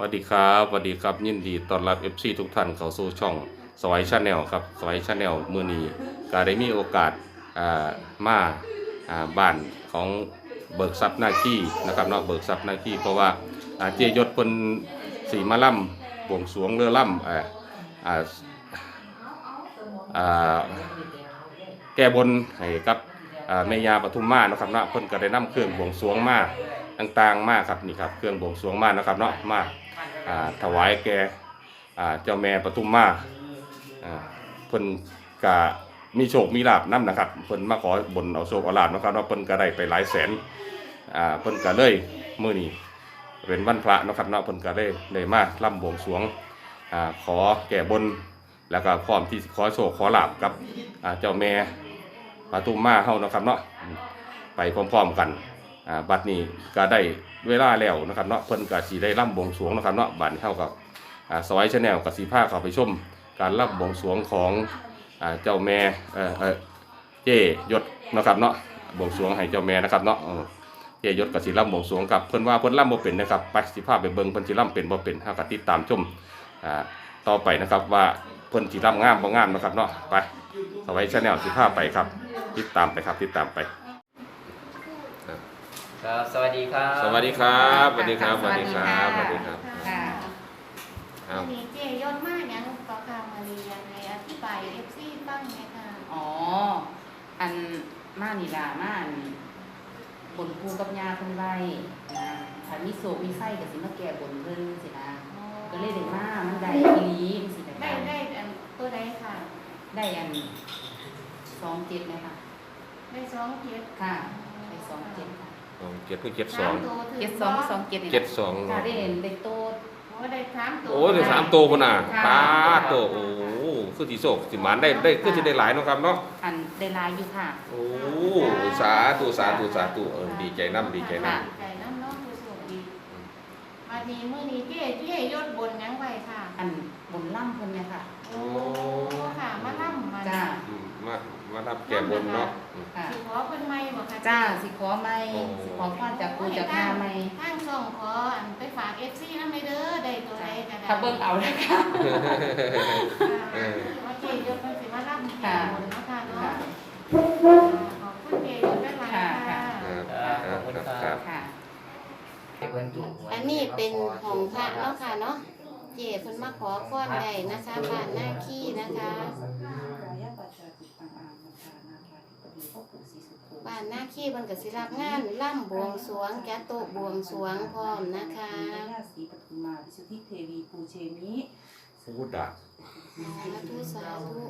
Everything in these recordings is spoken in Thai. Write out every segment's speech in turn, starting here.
สวัสดีครับสวัสดีครับยินดีต้อนรับ FC ทุกท่านเข้าสู่ช่องสวายชาแนลครับสวายชาแนลมือนี้ก็ได้มีโอกาสอ่ามาอ่าบ้านของเบิกทรัพย์หน้าขี้นะครับเนาะเบิกทรัพย์หน้าขี้เพราะว่าอ่าเจยศเพิ่นสีมาล่ำบวงสรวงเรือล่ำอ่าอ่าอ่าแก้บนให้กับอ่าแม่ยาปทุมมานะครับเนาะเพิ่นก็ได้นำเครื่องบวงสรวงมา ต่างๆมากครับนี่ครับเครื่องบวงสรวงมากนะครับเนาะมาอ่าถวายแกเจ้าแม่ปทุมมาเพิ่นกะมีโชคมีลาบนํนะครับเพิ่นมาขอบนเอาโชคเอาลาบนะครับเนาะเพิ่นก็ได้ไปหลายแสนอ่าเพิ่นก็เลยมื้อนี้เป็นวันพระนะครับเนาะเพิ่นก็เลยได้มาร่ำบวงสรวงอขอแก่บนแล้วก็พร้อมที่ขอโชคขอลาบกับเจ้าแม่ปทุมมาเฮานะครับเนาะไปพร้อมๆกัน อ่าบัดนี้ก็ได้เวลาแล้วนะครับเนาะเพิ่นก็สิได้ร่ำบวงสรวงนะครับเนาะบัดนี้เฮากับอ่าสวายชาแนลกับสีผ้าเข้าไปชม การรับบวงสรวงของอ่าเจ้าแม่เอ่อเอ่อเจยศนะครับเนาะบวงสรวงให้เจ้าแม่นะครับเนาะเออเจยศกับสิร่ำบวงสรวงกับเพิ่นว่าเพิ่นร่ำบ่เป็นนะครับไปสิพาไปเบิ่งเพิ่นสิร่ำเป็นบ่เป็นเฮาก็ติดตามชมอ่าต่อไปนะครับว่าเพิ่นสิร่ำงามบ่งามนะครับเนาะไปสวายชาแนลสิพาไปครับ ติดตามไปครับติดตามไป ครับสวัสดีครับสวัสดีครับสวัสดีครับสวัสดีครับสวัสดีครับค่ะครับมีเจยนมากยังต่อการมาเรียนในอธิบายเอฟซีบ้างไหมคะอ๋ออันมานีลามาอันบนภูกับยาเพิ่นไว้นะถ้ามีโศกมีไส้ก็สิมาแก้บนเพิ่นสินะก็เลยได้มามันได้อีหลีมันสิได้ได้อันตัวใดค่ะ ได้อันสองเจ็ดไหมคะได้สองเจ็ดค่ะได้สองเจ็ดค่ะ สองเจ็ดเพิ่งเจ็ดสองตัวถึเจ็ดสองสองเจ็ดนี่เจ็ดสองค่ะได้เห็นได้โตดโอ้ได้สามตัวโอ้เดี๋ยวสามตัวพุ่นน่ะค่ะตาตัวโอ้คือสีโศกสิหมานได้ได้คือสิได้หลายเนาะครับเนาะอันได้ลายอยู่ค่ะ โอ้สาธุสาธุสาธุเออดีใจน้ำดีใจน้ค่ะใจน้ำน้องผู้สูงดีมาดีเมื่อนี้เจเจยศบนยังไงค่ะ อันบนล่ำเพิ่นเนี่ยค่ะ โอ้ค่ะมาล่ำมาจ้าำอืมมา มารับแก่บนเนาะอืมค่ะสิขอเพิ่นไม่บอกค่ะจ้าสิขอไม่โอ้ สิขอพรจากปูจากนาไม่ทางส่งขออันไปฝากเอฟซีนั่นไม่เด้อได้ตัวใดก็ได้ถ้าเบิ่งเอาเลยค่ะ เออ ว่าเจยศมันสิมาล่ำแก่บนเนาะค่ะเนาะค่ะขอบคุณเจยศได้หลายค่ะ ครับครับขอบคุณครับคครัรับบค่ะให้เพิ่นถูกอันนี้เป็นของพระเนาะค่ะเนาะ เจเพิ่นมาขอก้อนใดนะคะบ้านหน้าขี้นะคะบ้านหน้าขี้เพิ่นก็สิรับงานล่ำบวงสรวงแกะโต๊ะบวงสรวงพร้อมนะคะสีปทุมมาวิสุทธิเทวีปูเชมิพูดดาสาธุสาธุ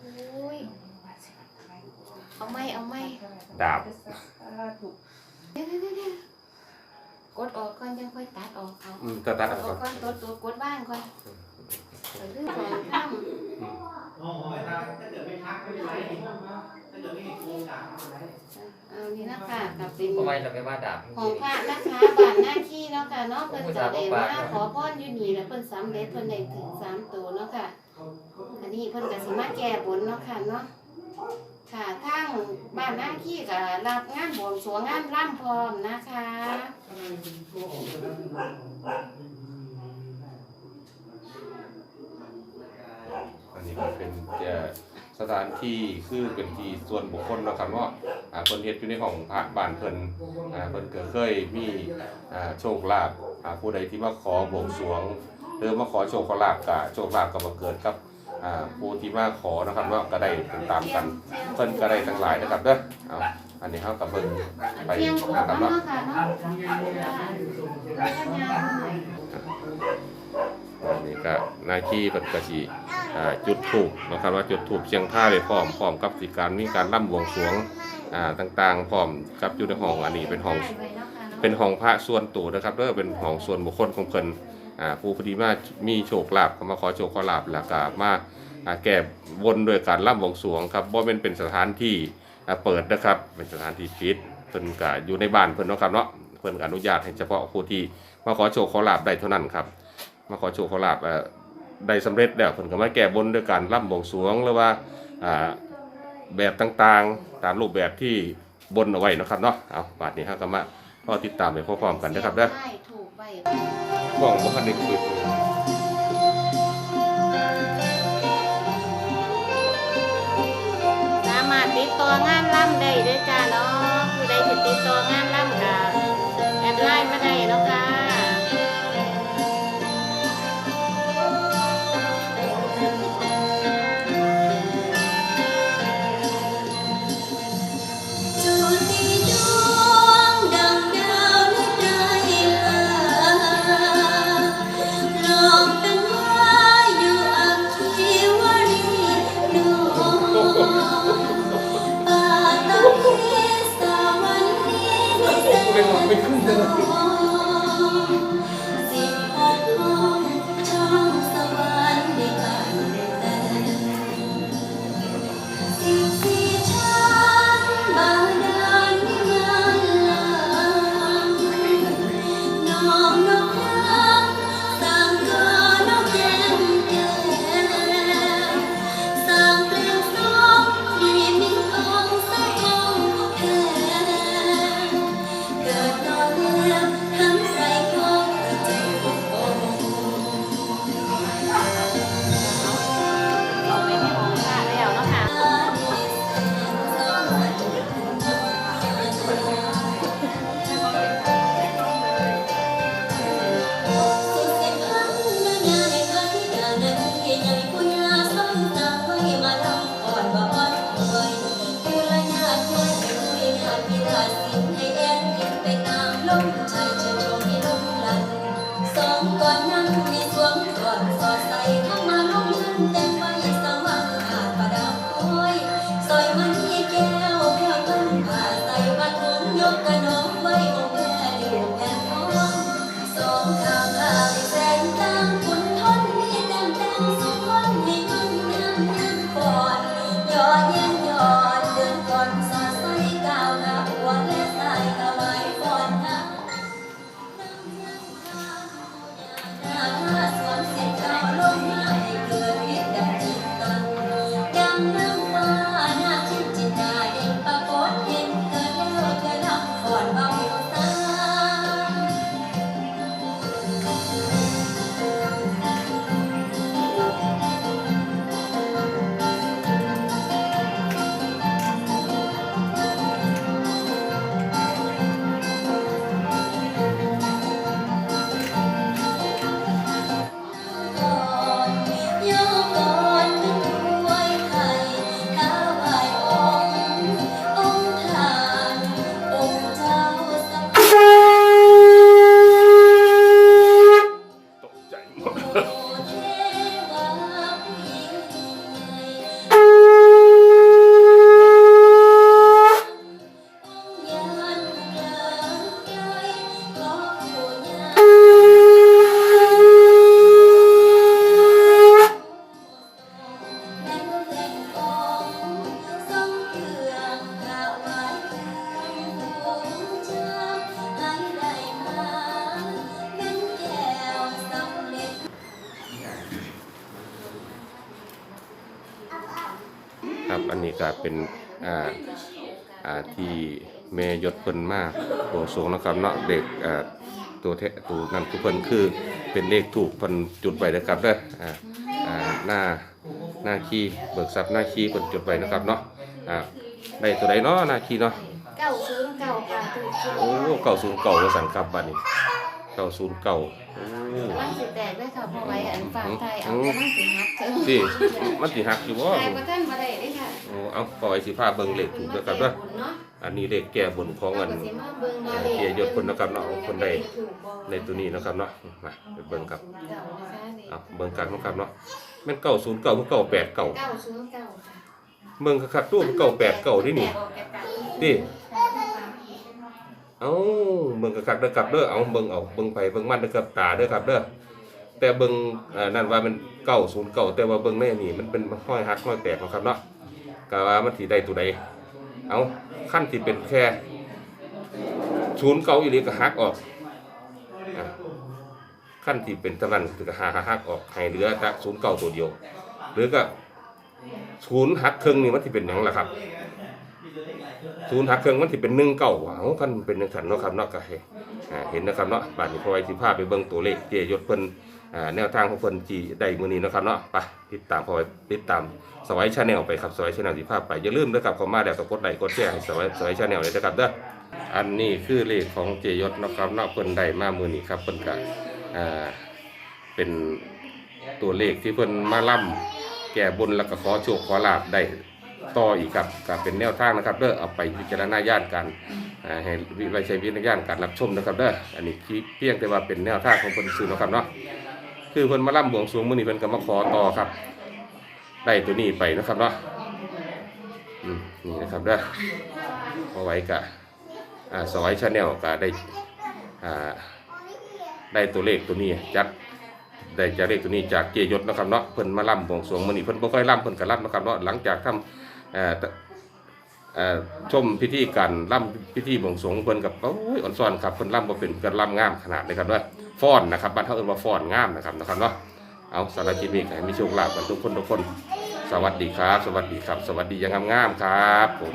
โอ้ยเอาไหม่เอาไหม่ดาบเดี๋ยวเดี๋ยวเดี๋ยวเดี๋ยวก ดออกก่อนยังค่อยตัดออกเอาอืมตัดตัดอเอาอกก่อนก่อนตัวตัวกดบ้านก่อนไปเรื่องของข้ามโอ้โหถ้าเกิดไม่ทักไม่เป็นไรถ้าเกิดไม่มีโครงการอะไรเอานี่นะคะกับเป็นทำไมเราไปว่าดาบของพระนะคะบ้านหน้าขี้เนาะค่ะเนาะเพิ่นจะได้มาขอพรอยู่นี่แล้วเพิ่นสำเร็จเพิ่นได้ถึงสามตัวเนาะค่ะ อันนี้เพิ่นก็สิมาแก้บนเนาะค่ะเนาะ ค่ะทางบ้านหน้าขี้ก็รับงานบวงสรวงงานร่ำพร้อมนะคะ อันนี้ก็เป็นเอ่อสถานที่คือเป็นที่ส่วนบุคคลเนาะครับเนาะอ่าเพิ่นเฮ็ดอยู่ในห้องพระบ้านเพิ่นอ่าเพิ่นก็เคยมีอ่าโชคลาภอ่าผู้ใดที่มาขอบวงสรวงหรือมาขอโชคขอลาภก็โชคลาภก็มาเกิดกับ อ่าผู้ที่มาขอนะครับเนาะก็ได้ตามกันเพิ่นก็ได้ทั้งหลายนะครับเด้อเอาอันนี้เฮาก็เบิ่งไปเที่ยงขวนะบครับเนาะเนาะค่ะเนาะอันนี้ก็หน้าที่เพิ่นก็สิอ่าจุดธูปนะครับว่าจุดธูปเชียงผ้าไปพร้อมพร้อมกับสิการมีการร่ำบวงสรวงอ่าต่างๆพร้อมกับอยู่ในห้องอันนี้เป็นห้องเป็นห้องพระส่วนตัวนะครับเด้อเป็นห้องส่วนบุคคลของเพิ่น อ่าผู้พอดีมามีโชคลาภเขามาขอโชคขอลาภแล้วก็มาอ่าแก้วนด้วยการร่ำบวงสรวงครับบ่เป็นเป็นสถานที่อ่าเปิดนะครับ เป็นสถานที่ปิดเพิ่นก็อยู่ในบ้านเพิ่นเนาะครับเนาะเพิ่นก็อนุญาตให้เฉพาะผู้ที่มาขอโชคขอลาภได้เท่านั้นครับ มาขอโชคขอลาภเอ่อได้สำเร็จแล้วเพิ่นก็มาแก้บนด้วยการร่ำบวงสรวงหรือว่าอ่าแบบต่างๆ ตามรูปแบบที่บนเอาไว้เนาะครับเนาะเอาบาดนี้ครับก็มาพอติดตามไปพร้อมๆกันนะครับเด้อ ถูกไป ท้องบ่ทันได้ขึ้นสามารถติดต่องานล่ำได้ด้วยจ้าเนาะผู้ใดสิติดต่องาน อันนี้ก็เป็นอ่าอ่าที่แม่ยศเพิ่นมาบวงสรวงนะครับเนาะเด็กอ่าตัวเทตัวนั้นคือเพิ่นคือเป็นเลขถูกเพิ่นจุดไว้นะครับเด้ออ่าอ่าหน้าหน้าคีเบิกทรัพย์หน้าคีเพิ่นจุดไว้นะครับเนาะอ่าได้ตัวใดเนาะหน้าคีเนาะเก้าศูนย์เก้าค่ะถูกศูนโอ้ย์เก่าศูนย์เก่าว่าสันครับบัดนี้ เก่าศูนย์เก่าโอ้มันสิแตกด้วยค่ะเพราะไว้อันฝากไทยเอากระมังสิฮักเถอะสิมันสิหักอยู่บ่ทายประท่านมาได้เด้ค่ะโอ้เอาปล่อยสิพาเบิ่งเลขถูกเด้อครับเด้อบุญเนาะอันนี้เลขแก้บนของอันเราก็สิมาเบิ่งว่าลขเกียรติยศคนนะครับเนาะคนใดถูกบ่ในตัวนี้นะครับเนาะมาไปเบิ่งครับเก้านะคะนี่เอาเบิ่งกันเนาะครับเนาะแม่นเก่าศูนย์เก่าเก่าแปดเก่าเก้าศูนย์เก้าค่ะเบิ่งคักๆตู้เก่าแปดเก่าที่นี่แปดออกแปดเอ้าเบิ่งคักเด้อครับเด้อเอาเบิ่งเอาเบิ่งไปเบิ่งมันเด้อครับตาเด้อครับเด้อแต่เบิ่งอ่านั่นว่ามันเก่าศูนย์เก่าแต่ว่าเบิ่งในนี่มันเป็นห้อยหักห้อยแตกเนาะครับเนาะก็ว่ามันสิได้ตัวใดเอาขั้นที่เป็นแค่ศูนย์เก่าอีหลีก็หักออกอขั้นที่เป็นตะนั้นคือก็หักหักออกให้เหลือแต่ศูนย์เก่าตัวเดียว หรือก็ศูนย์หักครึ่งนี่มันสิเป็นหยังล่ะครับ ศูนย์หักเครื่องมันสิเป็นหนึ่งเก้าเอ้าคันเป็นจังซั่นเนาะครับเนาะก็ให้อ่าเห็นนะครับเนาะบัดนี้พอไว้สิพาไปเบิ่งตัวเลขเจยศเพิ่นอ่าแนวทางของเพิ่นที่ได้มื้อนี้เนาะครับเนาะไปติดตามพอไว้ติดตามสวัยชาแนลไปครับสวัยชาแนลสิพาไปอย่าลืมเด้อครับเข้ามาแล้วก็กดไลค์กดแชร์ให้สวัยสวัยชาแนลเลยนะครับเด้ออันนี้คือเลขของเจยศเนาะครับเนาะเพิ่นได้มามื้อนี้ครับเพิ่นก็อ่าเป็นตัวเลขที่เพิ่นมาล่ำแก่บนแล้วก็ขอโชคขอลาบได้ ต่ออีกครับก็เป็นแนวทางนะครับเด้อเอาไปพิจารณาญาณกันอ่าให้วิไว้ใช้วิจารณญาณการรับชมนะครับเด้ออันนี้คิดเพียงแต่ว่าเป็นแนวทางของเพิ่นซื้อเนาะครับเนาะคือเพิ่นมาล่ำบวงสรวงมื้อนี้เพิ่นก็มาขอต่อครับ ได้ตัวนี้ไปนะครับเนาะอืมนี่นะครับเด้อเอาไว้กะอ่าสวายชาแนลก็ได้อ่าได้ตัวเลขตัวนี้จัดได้จากเลขตัวนี้จากเจยศนะครับเนาะเพิ่นมาล่ำบวงสรวงมื้อนี้เพิ่นบ่ค่อยล่ำเพิ่นก็ล่ำนะครับเนาะหลังจากทำอ่า ชมพิธีการล่ำพิธีบวงสรวงเพิ่นกับโอ้ยอ่อนซ้อนครับเพิ่นล่ำบ่เป็นกันล่ำงามขนาดเลยครับว่าฟ้อนนะครับบ้านเฮาเอิ้นว่าฟ้อนงามนะครับนะครับเนาะเอาสารคลิปนี้ก็ให้มีโชคลาภกันทุกคนทุกคน สวัสดีครับ สวัสดีครับ สวัสดีอยังงามๆครับ ผม